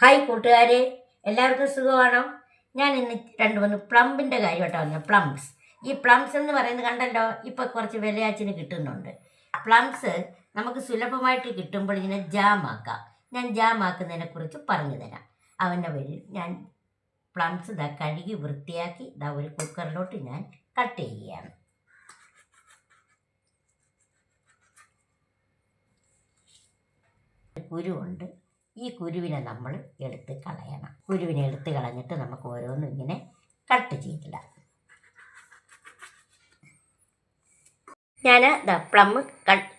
Hi കൂട്ടുകാരെ എല്ലാവർക്കും സുഖമാണോ? ഞാൻ ഇന്ന് രണ്ട് മൂന്ന് പ്ലംബിന്റെ കാര്യമായിട്ടാണ് വന്നത്. പ്ലംസ് ഈ പ്ലംസ് എന്ന് പറയുന്നത് കണ്ടല്ലോ ഇപ്പോൾ കുറച്ച് വിലയാച്ചിന് കിട്ടുന്നുണ്ട്. പ്ലംസ് നമുക്ക് സുലഭമായിട്ട് കിട്ടുമ്പോൾ ഇങ്ങനെ ജാം ആക്കാം. ഞാൻ ജാം കുറിച്ച് പറഞ്ഞു തരാം. അവന്റെ പേരിൽ ഞാൻ പ്ലംസ് ഇതാ കഴുകി വൃത്തിയാക്കി ഇതാ ഒരു കുക്കറിലോട്ട് ഞാൻ കട്ട് ചെയ്യുകയാണ്. കുരുവുണ്ട് ഈ കുരുവിനെ നമ്മൾ എടുത്ത് കളയണം. കുരുവിനെ എടുത്ത് കളഞ്ഞിട്ട് നമുക്ക് ഓരോന്നും ഇങ്ങനെ കട്ട് ചെയ്തിടാം. ഞാൻ ദാ പ്ലം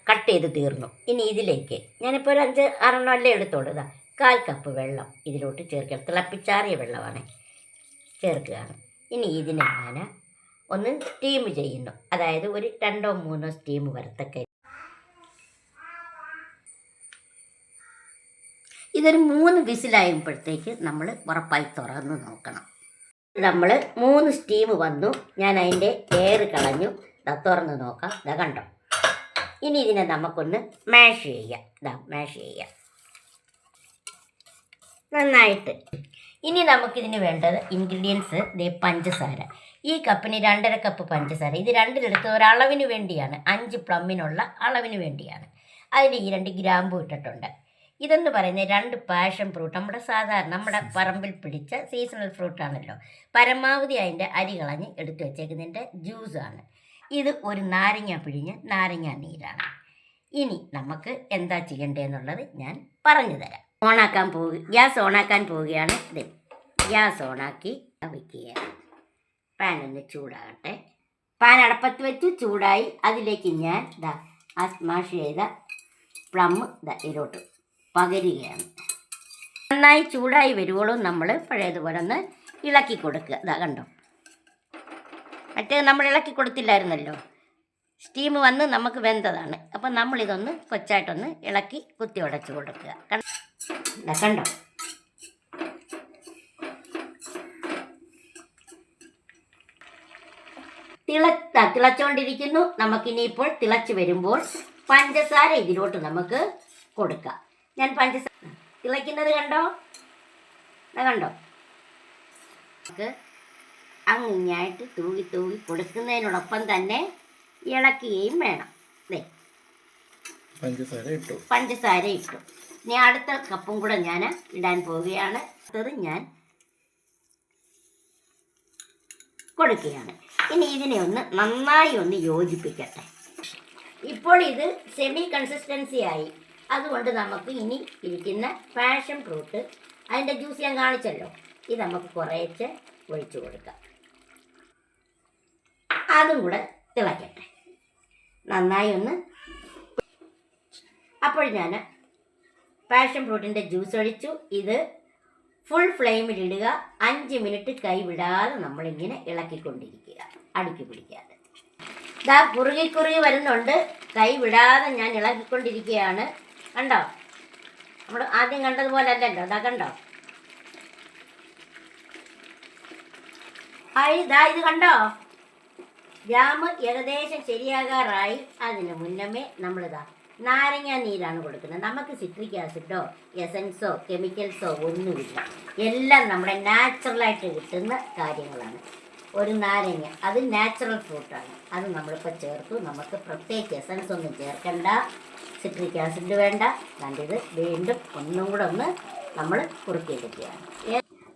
കട്ട് ചെയ്ത് തീർന്നു. ഇനി ഇതിലേക്ക് ഞാനിപ്പോൾ ഒരു അഞ്ച് ആറെണ്ണം അല്ലേ എടുത്തോളൂ. ഇതാ കാൽ കപ്പ് വെള്ളം ഇതിലോട്ട് ചേർക്കുക. തിളപ്പിച്ചാറിയ വെള്ളമാണ് ചേർക്കുകയാണ്. ഇനി ഇതിനെ ഞാൻ ഒന്ന് സ്റ്റീം ചെയ്യുന്നു. അതായത് ഒരു രണ്ടോ മൂന്നോ സ്റ്റീം വരത്തക്ക ഇതൊരു മൂന്ന് വിസിലായപ്പോഴത്തേക്ക് നമ്മൾ ഉറപ്പായി തുറന്ന് നോക്കണം. നമ്മൾ മൂന്ന് സ്റ്റീം വന്നു. ഞാൻ അതിന്റെ എയർ കളഞ്ഞു. ഇതാ തുറന്ന് നോക്കാം. ഇതാ കണ്ടോ? ഇനി ഇതിനെ നമുക്കൊന്ന് മാഷ് ചെയ്യാം. ഇതാ മാഷ് ചെയ്യാം. നന്നായിട്ട്. ഇനി നമുക്കിതിന് വേണ്ടത് ഇൻഗ്രീഡിയൻസ്. ദേ പഞ്ചസാര. ഈ കപ്പിന് രണ്ടര കപ്പ് പഞ്ചസാര. ഇത് രണ്ടിലെടുത്ത് ഒരളവിന് വേണ്ടിയാണ്. അഞ്ച് പ്ലമ്മിനുള്ള അളവിന് വേണ്ടിയാണ്. അതിൽ ഈ രണ്ട് ഗ്രാമ്പു ഇട്ടിട്ടുണ്ട്. ഇതെന്ന് പറയുന്നത് രണ്ട് പാഷൻ ഫ്രൂട്ട് നമ്മുടെ സാധാരണ നമ്മുടെ പറമ്പിൽ പിടിച്ച സീസണൽ ഫ്രൂട്ടാണല്ലോ പരമാവധി അതിന്റെ അരി കളഞ്ഞ് എടുത്തു വെച്ചേക്കുന്നതിന്റെ ജ്യൂസാണ് ഇത് ഒരു നാരങ്ങ പിഴിഞ്ഞ് നാരങ്ങ നീരാണ്. ഇനി നമുക്ക് എന്താ ചെയ്യേണ്ടതെന്നുള്ളത് ഞാൻ പറഞ്ഞു തരാം. ഓണാക്കാൻ പോകുക ഗ്യാസ് ഓണാക്കാൻ പോവുകയാണ്. ഇത് ഗ്യാസ് ഓണാക്കി വയ്ക്കുകയാണ് പാൻ ഒന്ന് ചൂടാകട്ടെ. പാൻ അടപ്പത്ത് വെച്ച് ചൂടായി അതിലേക്ക് ഞാൻ ദാ ആ സ്മാഷ് ചെയ്ത പ്ലം ദ ഇതിലോട്ട് പകരുകയാണ് നന്നായി ചൂടായി വരുവോളും നമ്മൾ പഴയതുപോലെ ഒന്ന് ഇളക്കി കൊടുക്കുക. അതാ കണ്ടോ? മറ്റേ നമ്മൾ ഇളക്കി കൊടുത്തില്ലായിരുന്നല്ലോ? സ്റ്റീം വന്ന് നമുക്ക് വെന്തതാണ്. അപ്പം നമ്മളിതൊന്ന് കൊച്ചായിട്ടൊന്ന് ഇളക്കി കുത്തി ഉടച്ച് കൊടുക്കുക. കണ്ടോ? കണ്ടോ? തിളത്ത തിളച്ചുകൊണ്ടിരിക്കുന്നു നമുക്കിനിയിപ്പോൾ തിളച്ച് വരുമ്പോൾ പഞ്ചസാര ഇതിലോട്ട് നമുക്ക് കൊടുക്കാം. ഞാൻ പഞ്ചസാര തിളയ്ക്കുന്നത് കണ്ടോ? കണ്ടോ? നമുക്ക് അങ്ങിങ്ങായിട്ട് തൂകി തൂകി കൊടുക്കുന്നതിനോടൊപ്പം തന്നെ ഇളക്കുകയും വേണം. ദേ. പഞ്ചസാര ഇട്ടു. പഞ്ചസാര ഇട്ടു. ഇനി അടുത്ത കപ്പും കൂടെ ഞാൻ ഇടാൻ പോവുകയാണ്. അടുത്തത് ഞാൻ കൊടുക്കുകയാണ്. ഇനി ഇതിനെ ഒന്ന് നന്നായി ഒന്ന് യോജിപ്പിക്കട്ടെ. ഇപ്പോൾ ഇത് സെമി കൺസിസ്റ്റൻസി ആയി. അതുകൊണ്ട് നമുക്ക് ഇനി ഇരിക്കുന്ന പാഷൻ ഫ്രൂട്ട് അതിന്റെ ജ്യൂസ് ഞാൻ കാണിച്ചല്ലോ. ഇത് നമുക്ക് കുറേശ്ശെ ഒഴിച്ചു കൊടുക്കാം. അതും കൂടെ തിളക്കട്ടെ നന്നായി ഒന്ന് അപ്പോൾ ഞാൻ പാഷൻ ഫ്രൂട്ടിന്റെ ജ്യൂസ് ഒഴിച്ചു. ഇത് ഫുൾ ഫ്ലെയിമിലിടുക അഞ്ച് മിനിറ്റ് കൈവിടാതെ നമ്മളിങ്ങനെ ഇളക്കിക്കൊണ്ടിരിക്കുക. അടുക്കി പിടിക്കാതെ. ഇതാ കുറുകി കുറുകി വരുന്നുണ്ട്. കൈ വിടാതെ ഞാൻ ഇളക്കിക്കൊണ്ടിരിക്കുകയാണ് കണ്ടോ? നമ്മൾ ആദ്യം കണ്ടതുപോലെ അല്ലല്ലോ ഇതാ കണ്ടോ? ആയി ഇതാ ഇത് കണ്ടോ? ജാമ് ഏകദേശം ശരിയാകാറായി. അതിന് മുന്നമേ നമ്മളിതാ നാരങ്ങ നീരാണ് കൊടുക്കുന്നത്. നമുക്ക് സിട്രിക് ആസിഡോ എസൻസോ കെമിക്കൽസോ ഒന്നുമില്ല. എല്ലാം നമ്മുടെ നാച്ചുറലായിട്ട് കിട്ടുന്ന കാര്യങ്ങളാണ്. ഒരു നാരങ്ങ. അത് നാച്ചുറൽ ഫ്രൂട്ടാണ് അത് നമ്മളിപ്പോൾ ചേർത്തു. നമുക്ക് പ്രത്യേകിച്ച് എസൻസ് ഒന്നും ചേർക്കണ്ട. സിട്രിക് ആസിഡ് വേണ്ട. കണ്ടിത് വീണ്ടും ഒന്നും കൂടെ ഒന്ന് നമ്മൾ കുറുക്കിയെടുക്കുകയാണ്.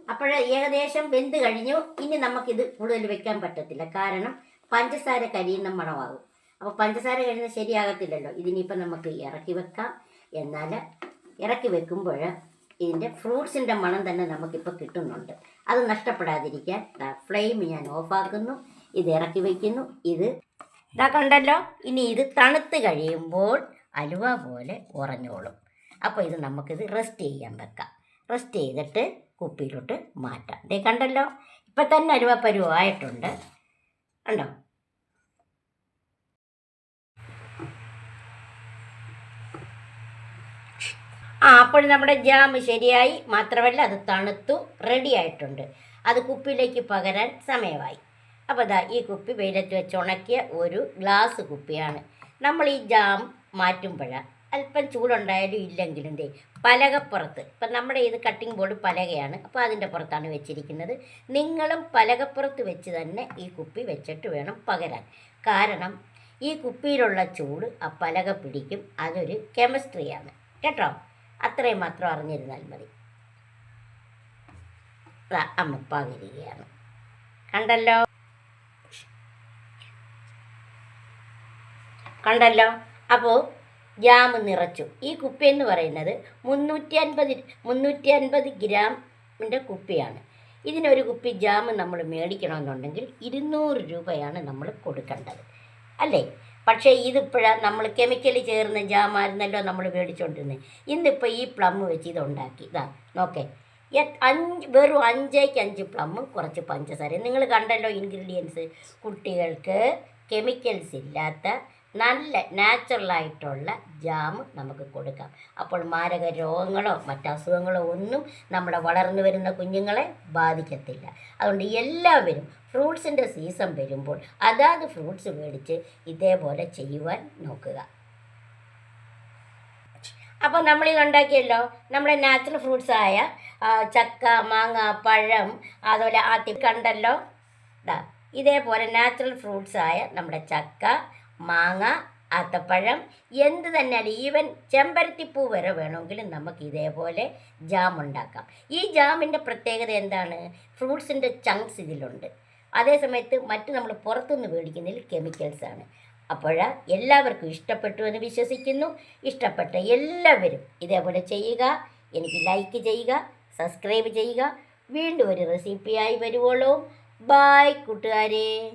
അപ്പോൾ ഏകദേശം വെന്ത് കഴിഞ്ഞു. ഇനി നമുക്കിത് കൂടുതൽ വെക്കാൻ പറ്റത്തില്ല. കാരണം പഞ്ചസാര കരിയുന്ന മണമാകും. അപ്പോൾ പഞ്ചസാര കഴിയുന്നത് ശരിയാകത്തില്ലല്ലോ. ഇതിനിപ്പോൾ നമുക്ക് ഇറക്കി വെക്കാം. എന്നാൽ ഇറക്കി വെക്കുമ്പോൾ ഇതിന്റെ ഫ്രൂട്ട്സിന്റെ മണം തന്നെ നമുക്കിപ്പോൾ കിട്ടുന്നുണ്ട്. അത് നഷ്ടപ്പെടാതിരിക്കാൻ ഫ്ലെയിം ഞാൻ ഓഫാക്കുന്നു. ഇത് ഇറക്കി വയ്ക്കുന്നു. ഇത് ഇതാ കണ്ടല്ലോ? ഇനി ഇത് തണുത്ത് കഴിയുമ്പോൾ അലുവ പോലെ ഉറഞ്ഞോളും. അപ്പോൾ ഇത് നമുക്കിത് റെസ്റ്റ് ചെയ്യാൻ വെക്കാം. റെസ്റ്റ് ചെയ്തിട്ട് കുപ്പിയിലോട്ട് മാറ്റാം. ഇതേ കണ്ടല്ലോ? ഇപ്പം തന്നെ അലുവ പരുവായിട്ടുണ്ട്. കണ്ടോ? ആ അപ്പോൾ നമ്മുടെ ജാം ശരിയായി. മാത്രമല്ല അത് തണുത്തു റെഡി ആയിട്ടുണ്ട്. അത് കുപ്പിയിലേക്ക് പകരാൻ സമയമായി. അപ്പോൾ ദാ ഈ കുപ്പി വെയിലത്ത് വെച്ച് ഉണക്കിയ ഒരു ഗ്ലാസ് കുപ്പിയാണ്. നമ്മൾ ഈ ജാം മാറ്റുമ്പോഴാണ് അല്പം ചൂടുണ്ടായാലും ഇല്ലെങ്കിലും ദേ പലകപ്പുറത്ത്. ഇപ്പം നമ്മുടെ ഇത് കട്ടിംഗ് ബോർഡ് പലകയാണ്. അപ്പോൾ അതിന്റെ പുറത്താണ് വെച്ചിരിക്കുന്നത്. നിങ്ങളും പലകപ്പുറത്ത് വെച്ച് തന്നെ ഈ കുപ്പി വെച്ചിട്ട് വേണം പകരാൻ. കാരണം ഈ കുപ്പിയിലുള്ള ചൂട് ആ പലക പിടിക്കും. അതൊരു കെമിസ്ട്രിയാണ് കേട്ടോ? അത്രയും മാത്രം അറിഞ്ഞിരുന്നാൽ മതി. അമ്മ പകരികയാണ് കണ്ടല്ലോ? കണ്ടല്ലോ? അപ്പോൾ ജാം നിറച്ചു. ഈ കുപ്പി എന്ന് പറയുന്നത് മുന്നൂറ്റി അൻപത് മുന്നൂറ്റി അൻപത് ഗ്രാമിന്റെ കുപ്പിയാണ്. ഇതിനൊരു കുപ്പി ജാം നമ്മൾ മേടിക്കണമെന്നുണ്ടെങ്കിൽ ഇരുന്നൂറ് രൂപയാണ് നമ്മൾ കൊടുക്കേണ്ടത്. അല്ലേ? പക്ഷേ ഇതിപ്പോഴാണ് നമ്മൾ കെമിക്കൽ ചേർന്ന ജാമായിരുന്നല്ലോ നമ്മൾ മേടിച്ചുകൊണ്ടിരുന്നത് ഇന്നിപ്പോൾ ഈ പ്ലം വെച്ച് ഇത് ഉണ്ടാക്കി ഇതാ നോക്കേ. അഞ്ച് വെറും അഞ്ചേക്ക് അഞ്ച് പ്ലമ്മും കുറച്ച് പഞ്ചസാര നിങ്ങൾ കണ്ടല്ലോ ഇൻഗ്രീഡിയൻസ്. കുട്ടികൾക്ക് കെമിക്കൽസ് ഇല്ലാത്ത നല്ല നാച്ചുറലായിട്ടുള്ള ജാം നമുക്ക് കൊടുക്കാം. അപ്പോൾ മാരക രോഗങ്ങളോ മറ്റസുഖങ്ങളോ ഒന്നും നമ്മുടെ വളർന്നു വരുന്ന കുഞ്ഞുങ്ങളെ ബാധിക്കത്തില്ല. അതുകൊണ്ട് എല്ലാവരും ഫ്രൂട്ട്സിന്റെ സീസൺ വരുമ്പോൾ അതാത് ഫ്രൂട്ട്സ് മേടിച്ച് ഇതേപോലെ ചെയ്യുവാൻ നോക്കുക. അപ്പോൾ നമ്മൾ ഇത് ഉണ്ടാക്കിയല്ലോ. നമ്മുടെ നാച്ചുറൽ ഫ്രൂട്ട്സ് ആയ ചക്ക മാങ്ങ പഴം അതുപോലെ ആത്തി കണ്ടല്ലോ. ഇതേപോലെ നാച്ചുറൽ ഫ്രൂട്ട്സായ നമ്മുടെ ചക്ക മാങ്ങ അത്തപ്പഴം എന്ത് തന്നെയാണ് ഈവൻ ചെമ്പരത്തിപ്പൂ വരെ വേണമെങ്കിലും നമുക്ക് ഇതേപോലെ ജാം ഉണ്ടാക്കാം. ഈ ജാമിന്റെ പ്രത്യേകത എന്താണ്? ഫ്രൂട്ട്സിന്റെ ചങ്ക്സ് ഇതിലുണ്ട്. അതേ സമയത്ത് മറ്റ് നമ്മൾ പുറത്തുനിന്ന് മേടിക്കുന്നതിൽ കെമിക്കൽസാണ് അപ്പോൾ എല്ലാവർക്കും ഇഷ്ടപ്പെട്ടു എന്ന് വിശ്വസിക്കുന്നു. ഇഷ്ടപ്പെട്ട എല്ലാവരും ഇതേപോലെ ചെയ്യുക. എനിക്ക് ലൈക്ക് ചെയ്യുക സബ്സ്ക്രൈബ് ചെയ്യുക. വീണ്ടും ഒരു റെസിപ്പിയായി വരുവോളൂ. ബായ് കൂട്ടുകാരെ.